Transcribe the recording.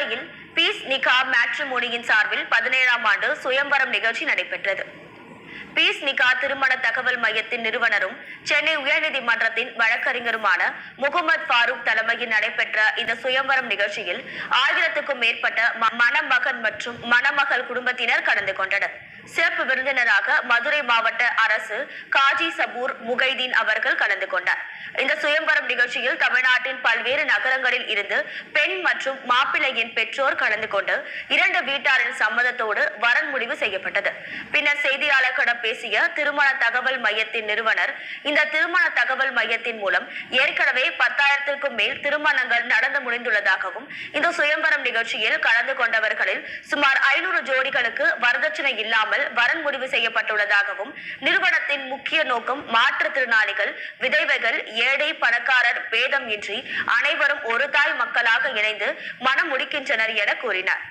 மதுரையில் பீஸ் நிகா மேட்ரிமோனியின் சார்பில் பதினேழாம் ஆண்டு சுயம்பரம் நிகழ்ச்சி நடைபெற்றது. பீஸ் நிகா திருமண தகவல் மையத்தின் நிறுவனரும் சென்னை உயர்நீதிமன்றத்தின் வழக்கறிஞருமான முகமது ஃபாரூக் தலைமையில் நடைபெற்ற இந்த சுயம்பரம் நிகழ்ச்சியில் ஆயிரத்துக்கும் மேற்பட்ட மணமகன் மற்றும் மணமகள் குடும்பத்தினர் கலந்து கொண்டனர். சிறப்பு விருந்தினராக மதுரை மாவட்ட அரசு காஜி சபூர் முகைதீன் அவர்கள் கலந்து கொண்டார். இந்த சுயம்பரம் நிகழ்ச்சியில் தமிழ்நாட்டின் பல்வேறு நகரங்களில் இருந்து பெண் மற்றும் மாப்பிள்ளையின் பெற்றோர் கலந்து கொண்டு இரண்டு வீட்டாரின் சம்மதத்தோடு வரன் முடிவு செய்யப்பட்டது. பின்னர் செய்தியாளர்களிடம் பேசிய திருமண தகவல் மையத்தின் நிறுவனர் இந்த திருமண தகவல் மையத்தின் மூலம் ஏற்கனவே பத்தாயிரத்திற்கும் மேல் திருமணங்கள் நடந்து முடிந்துள்ளதாகவும் இந்த சுயம்பரம் நிகழ்ச்சியில் கலந்து கொண்டவர்களில் சுமார் ஐநூறு ஜோடிகளுக்கு வரதட்சணை இல்லாமல் இல்லாமல் வரன் முடிவு செய்யப்பட்டுள்ளதாகவும் நிறுவனத்தின் முக்கிய நோக்கம் மாற்றுத்திறனாளிகள் விதவைகள் ஏழை பணக்காரர் பேதம் இன்றி அனைவரும் ஒரு தாய் மக்களாக இணைந்து மனம் முடிக்கின்றனர் என கூறினார்.